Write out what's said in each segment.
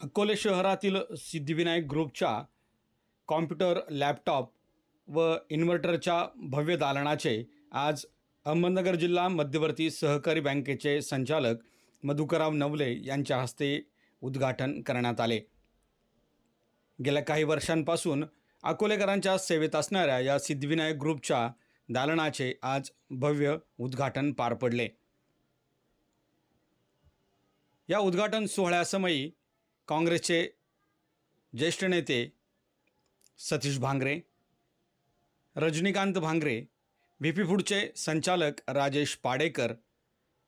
अकोले शहरातील सिद्धिविनायक ग्रुपच्या computer laptop व इन्व्हर्टरच्या भव्य दालनाचे आज अहमदनगर जिल्हा मध्यवर्ती सहकारी बँकेचे संचालक मधुकरराव नवले यांच्या हस्ते उद्घाटन करण्यात आले. गेल्या काही वर्षांपासून अकोलेकरांच्या सेवेत असणाऱ्या या सिद्धिविनायक ग्रुपच्या दालनाचे आज भव्य उद्घाटन पार पडले. या उद्घाटन सोहळ्यासमयी काँग्रेसचे ज्येष्ठ नेते सतीश भांगरे रजनीकांत भांगरे व्ही पी फूडचे संचालक राजेश पाडेकर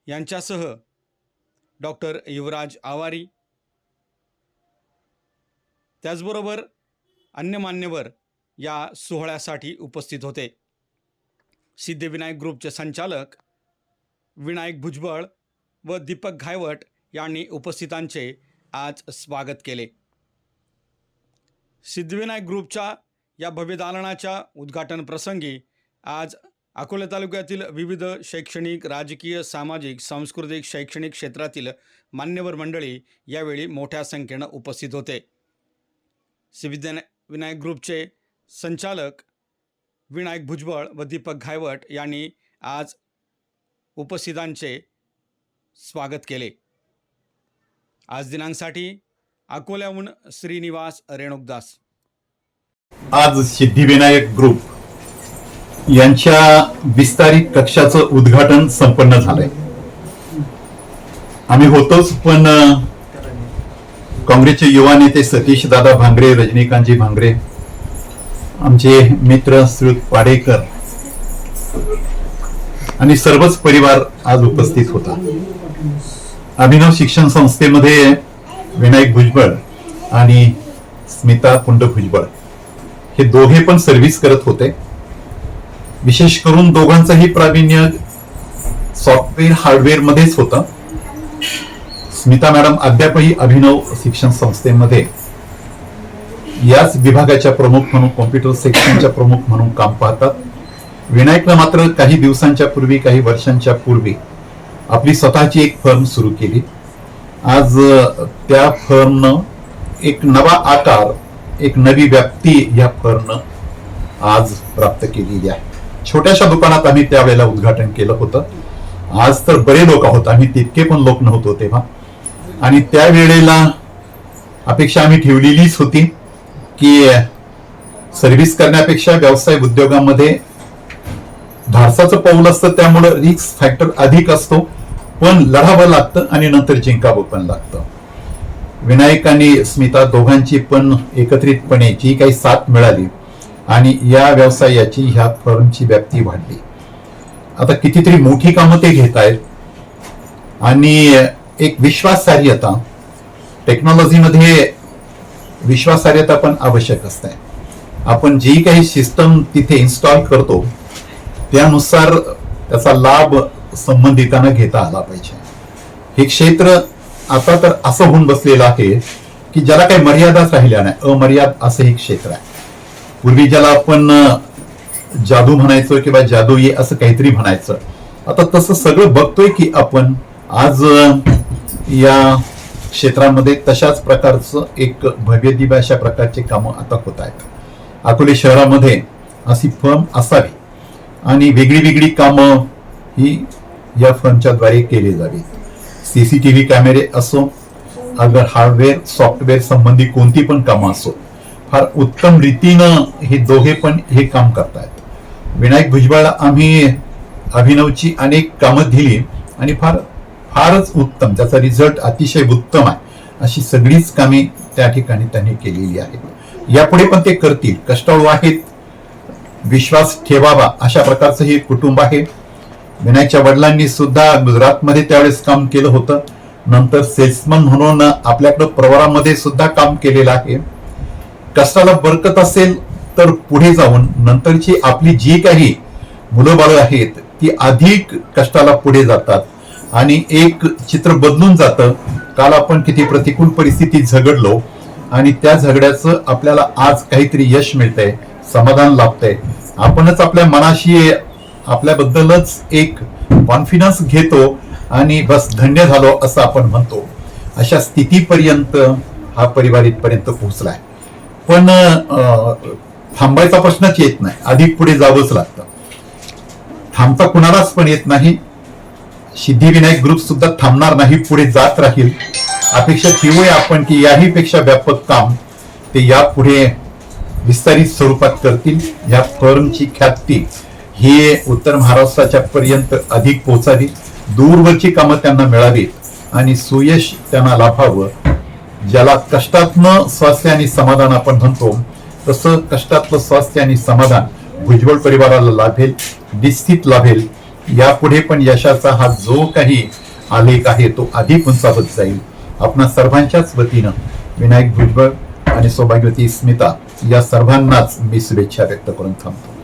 यांच्यासह डॉक्टर युवराज आवारी. त्याचबरोबर अन्य मान्यवर या सोहळ्यासाठी उपस्थित होते. सिद्धिविनायक ग्रुपचे संचालक विनायक भुजबळ व दीपक घायवट यांनी उपस्थितांचे आज स्वागत केले. सिद्धिविनायक ग्रुपच्या या भव्य दालनाच्या उद्घाटन प्रसंगी आज अकोला तालुक्यातील विविध शैक्षणिक राजकीय सामाजिक सांस्कृतिक शैक्षणिक क्षेत्रातील मान्यवर मंडळी यावेळी मोठ्या संख्येनं उपस्थित होते. सिद्धिविनायक विनायक ग्रुपचे संचालक विनायक भुजबळ व दीपक घायवट यांनी आज उपस्थितांचे स्वागत केले. आज दिनांकसाठी अकोल्याहून श्रीनिवास रेणुकदास. आज सिद्धिविनायक ग्रुप यांच्या विस्तारित कक्षाचं उद्घाटन संपन्न झालंय. आम्ही होतोच पण काँग्रेसचे युवा नेते सतीश दादा भांगरे रजनीकांतजी भांगरे आमचे मित्र श्रुत पाडेकर आणि सर्वच परिवार आज उपस्थित होता. अभिनव शिक्षण संस्थेमध्ये विनायक भुजबळ आणि स्मिता कुंड भुजबळ हे दोघे पण सर्व्हिस करत होते. विशेष करून दोघांचंही प्रावीण्य सॉफ्टवेअर हार्डवेअर मध्येच होतं. स्मिता मॅडम अद्यापही अभिनव शिक्षण संस्थेमध्ये. याच विभागाच्या प्रमुख म्हणून कॉम्प्युटर सेक्शनच्या प्रमुख म्हणून काम पाहतात. विनायकनं मात्र काही दिवसांच्या पूर्वी काही वर्षांच्या पूर्वी आपली स्वतःची एक फर्म सुरू केली. आज त्या फर्मनं एक नवा आकार एक नवी व्याप्ती या फर्मनं आज प्राप्त केलेली आहे. छोट्याशा दुकानात आम्ही त्यावेळेला उद्घाटन केलं होतं. आज तर बरे लोक आहोत आम्ही तितके पण लोक नव्हतो तेव्हा. आणि त्यावेळेला अपेक्षा आम्ही ठेवलेलीच होती की सर्व्हिस करण्यापेक्षा व्यवसाय उद्योगामध्ये धाडसाचं पाऊल असतं त्यामुळं रिस्क फॅक्टर अधिक असतो. पण लढावं लागतं आणि नंतर जिंकावं पण लागतं. विनायक आणि स्मिता दोघांची पण एकत्रितपणे जी काही साथ मिळाली आणि या व्यवसायाची ह्या फर्मची व्याप्ती वाढली. आता कितीतरी मोठी कामं ते घेत आहेत. आणि एक विश्वासार्हता. टेक्नॉलॉजीमध्ये विश्वासार्हता पण आवश्यक असते. आपण जी काही सिस्टम तिथे इन्स्टॉल करतो त्यानुसार त्याचा लाभ संबंधितांना घेता आला पाहिजे. हे क्षेत्र आता तर असं होऊन बसलेलं आहे की ज्याला काही मर्यादाच राहिल्या नाही. अमर्याद असं हे क्षेत्र आहे. पूर्वी ज्याला आपण जादू म्हणायचो किंवा जादू ये असं काहीतरी म्हणायचं. आता तसं सगळं बघतोय की आपण आज या क्षेत्रामध्ये तशाच प्रकारचं एक भव्य दिव्य अशा प्रकारचे कामं आता होत आहेत. अकोले शहरामध्ये अशी फर्म असावी आणि वेगळी वेगळी कामं ही या फर्मच्याद्वारे केली जावी. सीसीटीव्ही कॅमेरे असो अगर हार्डवेअर सॉफ्टवेअर संबंधी कोणती पण कामं असो फार उत्तम रीतीनं हे दोघे पण हे काम करतायत. विनायक भुजबळ आम्ही अभिनवची अनेक कामं दिली आणि फार फारच उत्तम त्याचा रिझल्ट अतिशय उत्तम आहे. अशी सगळीच कामे त्या ठिकाणी त्यांनी केलेली आहेत. यापुढे पण ते करतील. कष्टाळू आहेत. विश्वास ठेवावा अशा प्रकारचं हे कुटुंब आहे. विनायकच्या वडिलांनी सुद्धा गुजरातमध्ये त्यावेळेस काम केलं होतं. नंतर सेल्समन म्हणून आपल्याकडं प्रवारामध्ये सुद्धा काम केलेलं आहे. कष्टाला बरकत असेल तर पुढे जाऊन नंतरची आपली जी काही मुलं बाळं आहेत ती अधिक कष्टाला पुढे जातात. आणि एक चित्र बदलून जातं. काल आपण किती प्रतिकूल परिस्थितीत झगडलो आणि त्या झगड्याचं आपल्याला आज काहीतरी यश मिळतंय समाधान लाभतंय. आपणच आपल्या मनाशी आपल्याबद्दलच एक कॉन्फिडन्स घेतो आणि बस धन्य झालो असं आपण म्हणतो. अशा स्थितीपर्यंत हा परिवार इथपर्यंत पोहोचलाय. पण अं, थांबायचा प्रश्नच येत नाही. अधिक पुढे जावंच लागतं. थांबता कुणालाच पण येत नाही. सिद्धिविनायक ग्रुप सुद्धा थांबणार नाही पुढे जात राहील. अपेक्षा ठेवूया आपण की याही पेक्षा व्यापक काम ते यापुढे विस्तारित स्वरूपात करतील. या फर्मची ख्याती हे उत्तर महाराष्ट्राच्या पर्यंत अधिक पोहोचावी. दूरवरची कामं त्यांना मिळावीत आणि सुयश त्यांना लाभावं. ज्याला कष्टातनं स्वास्थ्य आणि समाधान आपण म्हणतो तसं कष्टातलं स्वास्थ्य आणि समाधान भुजबळ परिवाराला लाभेल निश्चित लाभेल. यापुढे पण यशाचा हा जो काही आलेख आहे तो अधिक उंचावत जाईल. आपणा सर्वांच्याच वतीनं विनायक भुजबळ आणि सौभाग्यवती स्मिता या सर्वांनाच मी शुभेच्छा व्यक्त करून थांबतो.